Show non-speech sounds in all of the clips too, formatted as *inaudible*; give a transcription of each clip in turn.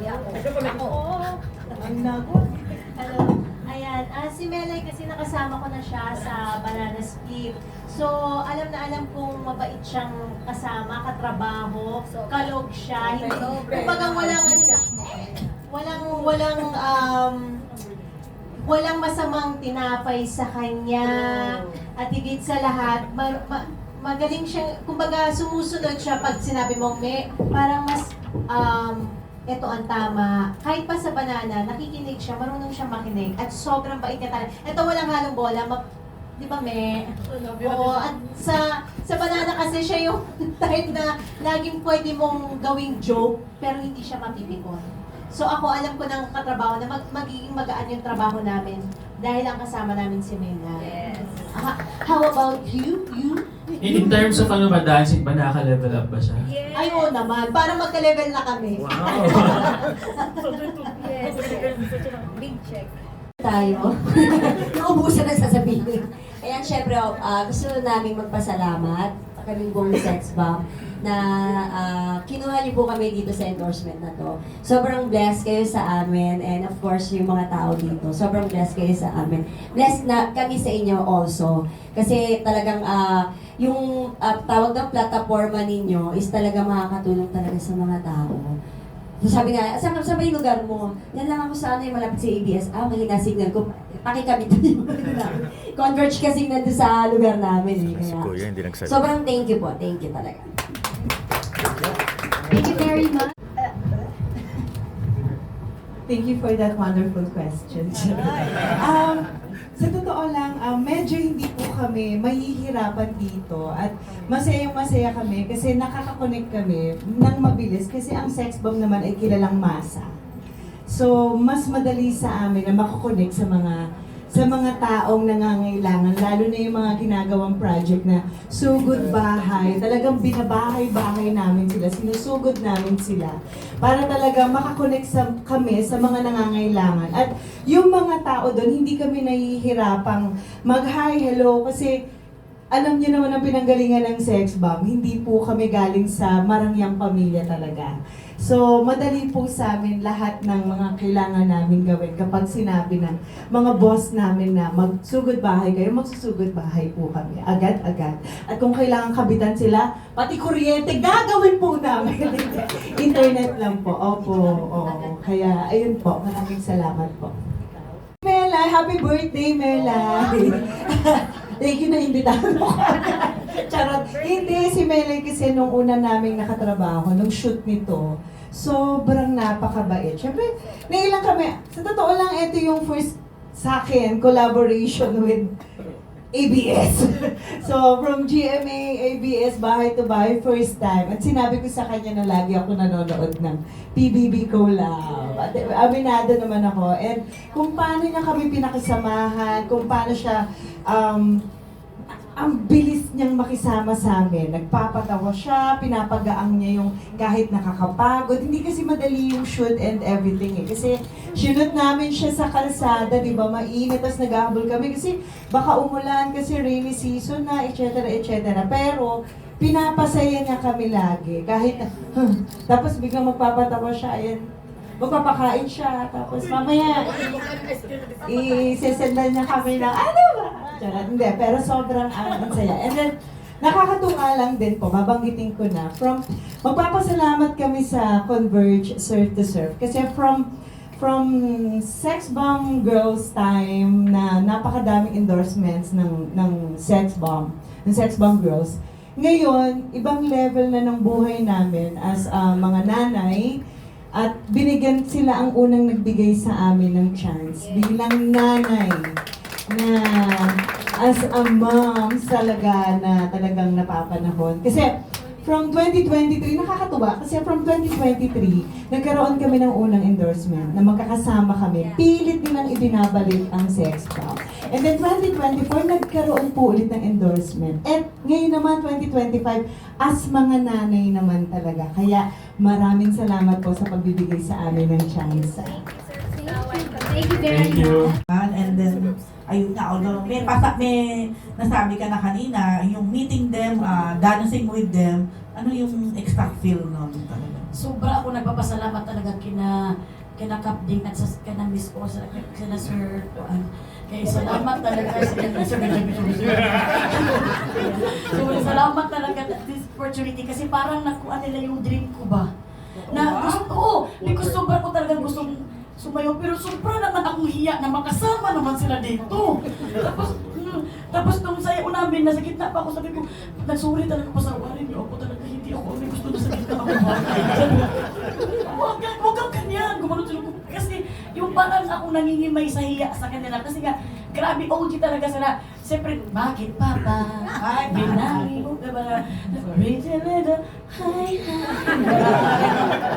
Ang lagot. Hello. Ayan, ah, si Melay kasi nakasama ko na siya sa Banana Split. So, alam na alam kong mabait siyang kasama, katrabaho, kalog siya. Hindi, kumbaga walang ano sa, walang, walang, um, walang masamang tinapay sa kanya. At higit sa lahat, ma- ma- magaling siya, kumbaga sumusunod siya pag sinabi mo, may, parang mas, um, ito ang tama. Kahit pa sa banana, nakikinig siya, marunong siya makinig. At sobrang bait niya talaga. Ito walang halong bola. Ma- Di ba, me? Oo, at sa sa banana kasi siya yung *laughs* type na laging pwede mong gawing joke, pero hindi siya mapipikon. So ako, alam ko ng katrabaho na mag magiging magaan yung trabaho namin dahil ang kasama namin si Mela. Yes. Ah, how about you? You? In, in terms of ano ba, dancing ba, nakaka-level up ba siya? Yes. Ay, oo naman. Para magka-level na kami. Wow! *laughs* Yes. Big check. tayo. *laughs* Naubusan ang sasabihin. Ayan, syempre, ah, gusto namin magpasalamat kaming buong sex bomb na ah, kinuha niyo po kami dito sa endorsement na to. Sobrang blessed kayo sa amin and of course yung mga tao dito. Sobrang blessed kayo sa amin. Blessed na kami sa inyo also. Kasi talagang ah, yung ah, tawag ng plataforma ninyo is talaga makakatulong talaga sa mga tao. So sabi nga, saan, saan ba yung lugar mo? Yan lang ako sa ano, yung malapit sa ABS. Ah, mahina signal ko. Pakikabit *laughs* yung Converge kasi na sa lugar namin eh. Si Kaya, Kuya hindi nagsabi. sobrang thank you po. Thank you talaga. Thank you very much. Thank you for that wonderful question. *laughs* um, sa totoo lang, um, medyo kami mahihirapan dito at masayang masaya kami kasi nakakakonect kami ng mabilis kasi ang sex bomb naman ay kilalang masa. So, mas madali sa amin na makakonect sa mga sa mga taong nangangailangan, lalo na yung mga ginagawang project na sugod bahay, talagang binabahay-bahay namin sila, sinusugod namin sila para talaga makakonect sa, kami sa mga nangangailangan. At yung mga tao doon, hindi kami nahihirapang mag-hi, hello, kasi alam niyo naman ang pinanggalingan ng sex bomb, hindi po kami galing sa marangyang pamilya talaga. So, madali po sa amin lahat ng mga kailangan namin gawin kapag sinabi ng mga boss namin na magsugod bahay kayo, magsusugod bahay po kami. Agad-agad. At kung kailangan kabitan sila, pati kuryente, gagawin po namin. *laughs* Internet lang po. Opo, oo. Kaya, ayun po. Maraming salamat po. Mela, happy birthday, Mela! *laughs* Thank you na imbitahan mo. *laughs* Charot. Hindi, si Mela kasi nung una naming nakatrabaho, nung shoot nito, sobrang napakabait. Siyempre, nailang kami, sa totoo lang, ito yung first sa akin, collaboration with ABS. *laughs* so, from GMA, ABS, bahay to bahay, first time. At sinabi ko sa kanya na lagi ako nanonood ng PBB Collab. At eh, aminado naman ako. And kung paano niya kami pinakisamahan, kung paano siya, um, ang bilis niyang makisama sa amin. Nagpapatawa siya, pinapagaang niya yung kahit nakakapagod. Hindi kasi madali yung shoot and everything eh. Kasi shoot namin siya sa kalsada, di ba? Mainit, tapos naghahabol kami kasi baka umulan kasi rainy season na, etc. etc. Pero pinapasaya niya kami lagi. Kahit, tapos biglang magpapatawa siya, ayan, magpapakain siya, tapos mamaya, i-sesendan niya kami ng, ano ba? Charot, hindi, pero sobrang ang ang saya. And then, nakakatuwa lang din po, babanggitin ko na, from, magpapasalamat kami sa Converge Surf to Surf. Kasi from, from Sex Bomb Girls time na napakadaming endorsements ng, ng Sex Bomb, ng Sex Bomb Girls, ngayon, ibang level na ng buhay namin as ah, mga nanay, at binigyan sila ang unang nagbigay sa amin ng chance bilang nanay na as a mom talaga na talagang napapanahon. Kasi from 2023, nakakatuwa kasi from 2023, nagkaroon kami ng unang endorsement na magkakasama kami. Pilit nilang ibinabalik ang sex bomb. And then 2024, nagkaroon po ulit ng endorsement. At ngayon naman, 2025, as mga nanay naman talaga. Kaya maraming salamat po sa pagbibigay sa amin ng chance. Thank you very Thank you. And then, ayun nga, although may, pasa, may nasabi ka na kanina, yung meeting them, uh, dancing with them, ano yung exact feel nun talaga? sobra ako nagpapasalamat talaga kina kina Kapding at sa kina Miss ko sa kina Sir Tuan. Kaya salamat talaga sa kina Sir So salamat talaga at this opportunity kasi parang nakuha nila yung dream ko ba. Na gusto ko, because sobra ko talaga gustong sumayaw pero sobra naman akong hiya na makasama naman sila dito. Tapos mm, tapos nung sayaw namin, nasa gitna pa ako, sabi ko, nagsuri talaga pa sa wari niyo ako talaga, hindi ako, may gusto na sa gitna ako. Huwag ka, huwag kang ganyan. Sila ko. Kasi yung parang ako nangingimay sa hiya sa kanila. Kasi nga, grabe OG talaga sila. Siyempre, bakit papa? Ay, Binangi mo ka ba? Pretty little, hi,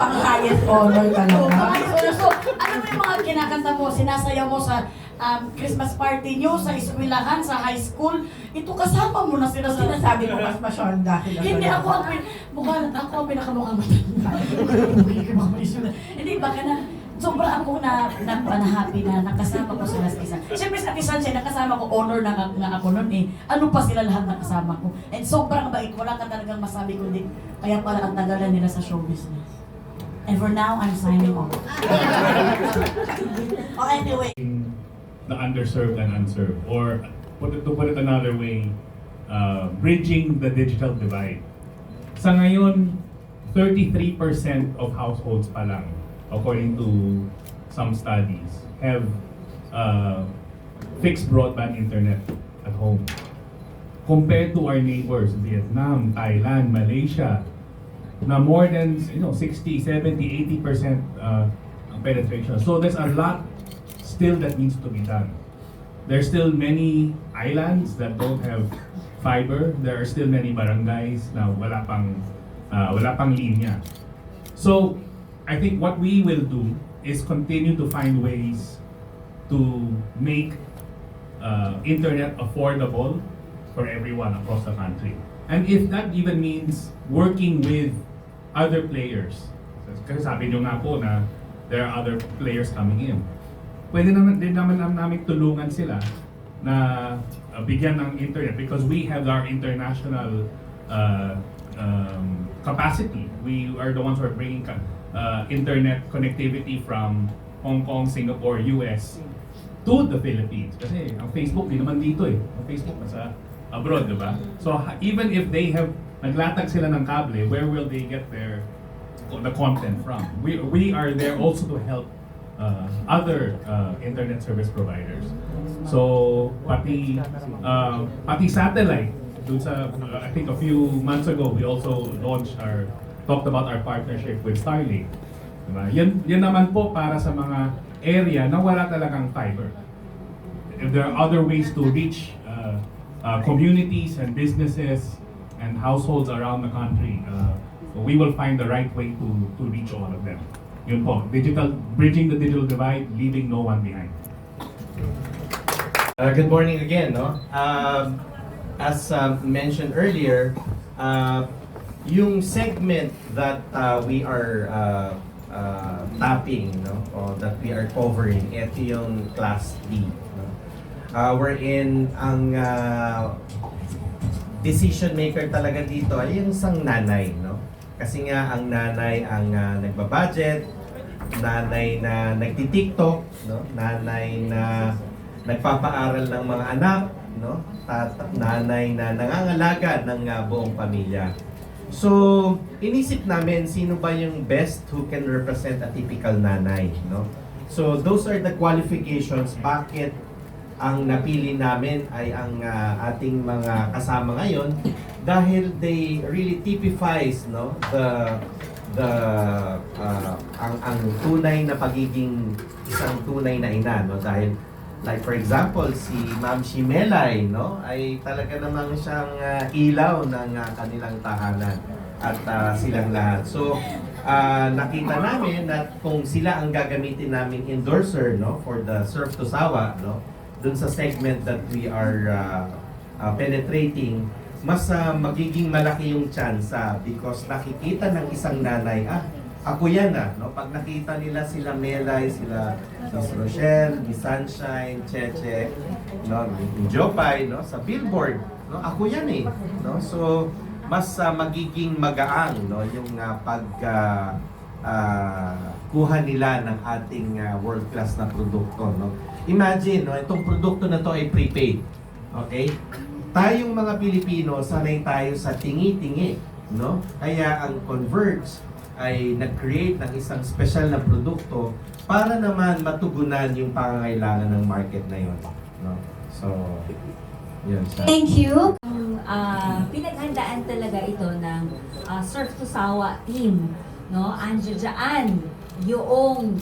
Pang highest honor mga isola. So, ano mo yung mga kinakanta mo, sinasayaw mo sa um, Christmas party nyo, sa eskwelahan, sa high school, ito kasama mo na sila sa Sinasabi ko mas masyonda sila. Hindi ako ang pin... Mukha ako ang pinakamukhang matanda. *laughs* Hindi, baka na... Sobra ako na, na, na happy na nakasama ko sila sa isa. Siyempre sa Ate Sunshine, nakasama ko, honor na nga, nga ako noon eh. Ano pa sila lahat nakasama ko. And sobrang bait, wala ka talagang masabi kundi kaya pala ang tagal na nila sa show business. And for now, I'm signing off. *laughs* Oh, anyway. the underserved and unserved, or put it, to put it another way, uh, bridging the digital divide. Sa ngayon, 33% of households pa lang, according to some studies, have uh, fixed broadband internet at home. Compared to our neighbors, Vietnam, Thailand, Malaysia, na more than you know 60, 70, 80% uh, penetration. So there's a lot still that needs to be done. There's still many islands that don't have fiber. There are still many barangays na wala pang uh, wala pang linya. So I think what we will do is continue to find ways to make uh, internet affordable for everyone across the country. And if that even means working with other players, kasi sabi nyo nga po na there are other players coming in. Pwede naman din naman nam- namin tulungan sila na uh, bigyan ng internet because we have our international uh, um, capacity. We are the ones who are bringing uh, internet connectivity from Hong Kong, Singapore, US to the Philippines. Kasi ang Facebook, di naman dito eh. Ang Facebook nasa abroad, di ba? So even if they have, naglatag sila ng kable, where will they get their the content from? We, we are there also to help uh, other uh, internet service providers. So, pati, uh, pati satellite, dun sa, uh, I think a few months ago, we also launched our, talked about our partnership with Starlink. Diba? Yan, yan naman po para sa mga area na wala talagang fiber. If there are other ways to reach uh, uh, communities and businesses and households around the country, uh, we will find the right way to, to reach all of them. Yun po, digital, bridging the digital divide, leaving no one behind. Uh, good morning again, no? Um, as um, mentioned earlier, uh, yung segment that uh, we are uh, uh, tapping, no? Or that we are covering, ito yung Class D, no? Uh, wherein ang uh, decision maker talaga dito ay yung isang nanay, no? Kasi nga ang nanay ang uh, nagbabudget, nanay na nagti-TikTok, no? Nanay na nagpapaaral ng mga anak, no? Tat nanay na nangangalaga ng uh, buong pamilya. So, inisip namin sino ba yung best who can represent a typical nanay, no? So, those are the qualifications bakit ang napili namin ay ang uh, ating mga kasama ngayon dahil they really typifies no the the uh, ang ang tunay na pagiging isang tunay na ina no dahil like for example si Ma'am Shimelay no? Ay talaga namang siyang uh, ilaw ng uh, kanilang tahanan at uh, silang lahat. So uh, nakita namin na kung sila ang gagamitin naming endorser no? For the surf to sawa no? Dun sa segment that we are uh, uh, penetrating mas uh, magiging malaki yung chance ah, because nakikita ng isang nanay, ah, ako yan ah, no? Pag nakita nila sila Melay, sila Miss Rochelle, Miss Sunshine, Cheche, no, Jopay, no, sa billboard, no, ako yan eh, no? So, mas ah, magiging magaang no yung ah, pag ah, ah, kuha nila ng ating ah, world class na produkto no. Imagine no itong produkto na to ay prepaid. Okay? Tayong mga Pilipino sanay tayo sa tingi-tingi no. Kaya ang Converge ay nag-create ng isang special na produkto para naman matugunan yung pangangailangan ng market na yun. No? So, yun siya. Thank you. Ah, pinaghandaan talaga ito ng ah, Surf to Sawa team, no? Andiyo dyan yung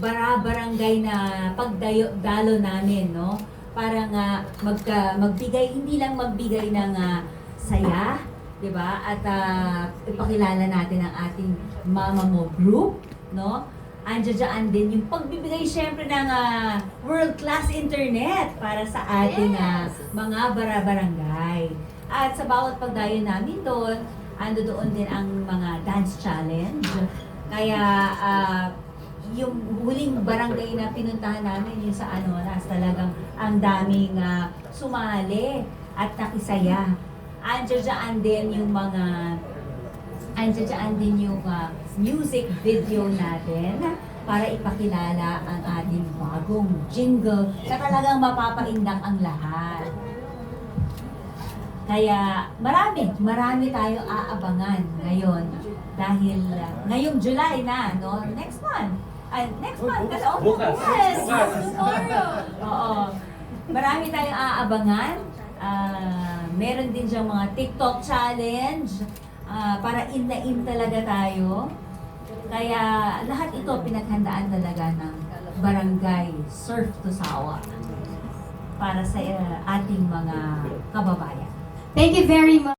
bara-barangay na pagdayo dalo namin, no? Para nga magka, magbigay hindi lang magbigay ng ah, saya, 'di ba? At ah, ipakilala natin ang ating Mama Mo group, no? Andiyo dyan din yung pagbibigay syempre ng ah, world-class internet para sa ating ah, mga bara-barangay. At sa bawat pagdayo namin doon, ando doon din ang mga dance challenge. Kaya ah, yung huling barangay na pinuntahan namin yung sa ano, nas talagang ang daming ah, sumali at nakisaya. Andiyo dyan din yung mga Andiyan dyan din yung ah, music video natin para ipakilala ang ating bagong jingle na talagang mapapaindang ang lahat. Kaya marami, marami tayo aabangan ngayon dahil ah, ngayong July na, no? Next month. Ay, next month. Kasi, oh, Bukas. Yes, Bukas. tomorrow. Oo. Marami tayong aabangan. Ah, meron din siyang mga TikTok challenge ah, para in na in talaga tayo. Kaya lahat ito pinaghandaan talaga ng barangay Surf to Sawa para sa ah, ating mga kababayan. Thank you very much.